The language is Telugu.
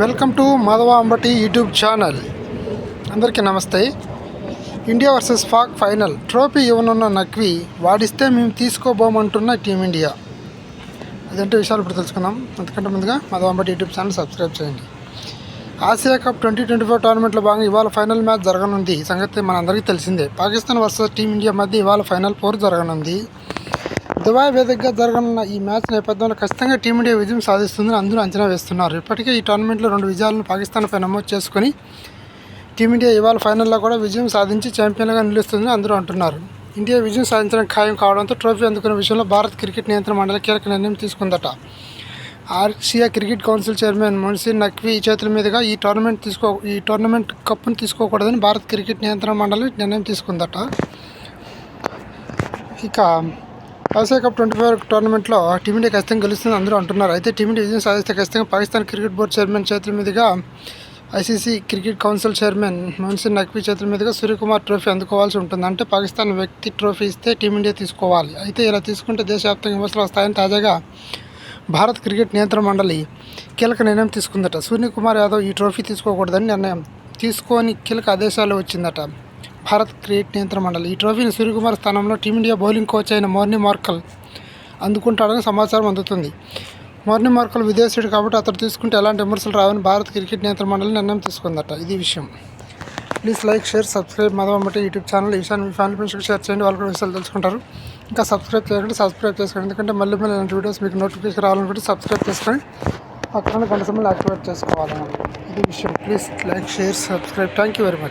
Welcome to Madhava Ambati YouTube channel. అందరికీ నమస్తే. India versus Pak final trophy ఇవ్వనున్న Naqvi వాడిస్తే మేము తీసుకోబోమంటున్న టీమిండియా. అదంటే విషయాలు ఇప్పుడు తెలుసుకుందాం. అంతకంటే ముందుగా Madhava Ambati YouTube channel subscribe చేయండి. Asia Cup twenty twenty four టోర్నమెంట్లో భాగంగా ఇవాళ ఫైనల్ మ్యాచ్ జరగనుంది. సంగతి మనందరికీ తెలిసిందే. పాకిస్తాన్ వర్సెస్ టీమిండియా మధ్య ఇవాళ ఫైనల్ ఫోర్ జరగనుంది. దుబాయ్ వేదికగా జరగనున్న ఈ మ్యాచ్ నేపథ్యంలో ఖచ్చితంగా టీమిండియా విజయం సాధిస్తుందని అందరూ అంచనా వేస్తున్నారు. ఇప్పటికే ఈ టోర్నమెంట్లో రెండు విజయాలను పాకిస్తాన్పై నమోదు చేసుకొని టీమిండియా ఇవాళ ఫైనల్లో కూడా విజయం సాధించి ఛాంపియన్గా నిలుస్తుందని అందరూ అంటున్నారు. ఇండియా విజయం సాధించడం ఖాయం కావడంతో ట్రోఫీ అందుకున్న విషయంలో భారత్ క్రికెట్ నియంత్రణ మండలి కీలక నిర్ణయం తీసుకుందట. Asia cricket council chairman Mohsin Naqvi చేతుల మీదుగా ఈ టోర్నమెంట్ తీసుకో ఈ టోర్నమెంట్ కప్పును తీసుకోకూడదని భారత్ క్రికెట్ నియంత్రణ మండలి నిర్ణయం తీసుకుందట. ఇక ఆసియా కప్ ట్వంటీ ఫోర్ టోర్నమెంట్లో టీమిండియా ఖచ్చితంగా గెలుస్తుంది అందరూ అంటున్నారు. అయితే టీమిండియా విజయం సాధిస్తే ఖచ్చితంగా పాకిస్తాన్ క్రికెట్ బోర్డు చైర్మన్ చేతుల మీదుగా ICC cricket council chairman Mohansingh Naqvi చేతుల మీదుగా సూర్యకుమార్ ట్రోఫీ అందుకోవాల్సి ఉంటుంది. అంటే పాకిస్తాన్ వ్యక్తి ట్రోఫీ ఇస్తే టీమిండియా తీసుకోవాలి. అయితే ఇలా తీసుకుంటే దేశవ్యాప్తంగా విమర్శలు వస్తాయని తాజాగా భారత్ క్రికెట్ నియంత్రణ మండలి కీలక నిర్ణయం తీసుకుందట. సూర్యకుమార్ యాదవ్ ఈ ట్రోఫీ తీసుకోకూడదని నిర్ణయం తీసుకొని కీలక ఆదేశాలు వచ్చిందట. భారత్ క్రికెట్ నియంత్రణ మండలి. ఈ ట్రోఫీని సూర్యకుమార్ స్థానంలో టీమిండియా బౌలింగ్ కోచ్ అయిన మోర్ని మార్కల్ అందుకుంటాడని సమాచారం అందుతుంది. మోర్ని మార్కల్ విదేశీయుడు కాబట్టి అతడు తీసుకుంటే ఎలాంటి విమర్శలు రావని భారత్ క్రికెట్ నియంత్రణ మండలి నిర్ణయం తీసుకుందట. ఇది విషయం. ప్లీజ్ లైక్ షేర్ సబ్స్క్రైబ్ మదం యూట్యూబ్ ఛానల్. ఈ విషయాన్ని మీ ఫ్యామిలీ ఫ్రెండ్స్కి షేర్ చేయండి. వాళ్ళు కూడా విషయాలు తెలుసుకుంటారు. ఇంకా సబ్స్క్రైబ్ చేయకండి సబ్స్క్రైబ్ చేసుకోండి. ఎందుకంటే మళ్ళీ మళ్ళీ ఇలాంటి వీడియోస్ మీకు నోటిఫికేషన్ రావాలనుకుంటే సబ్స్క్రైబ్ చేసుకొని పక్కన గంట సమయంలో యాక్టివేట్ చేసుకోవాలి ఇది విషయం. Please like share subscribe. Thank you very much.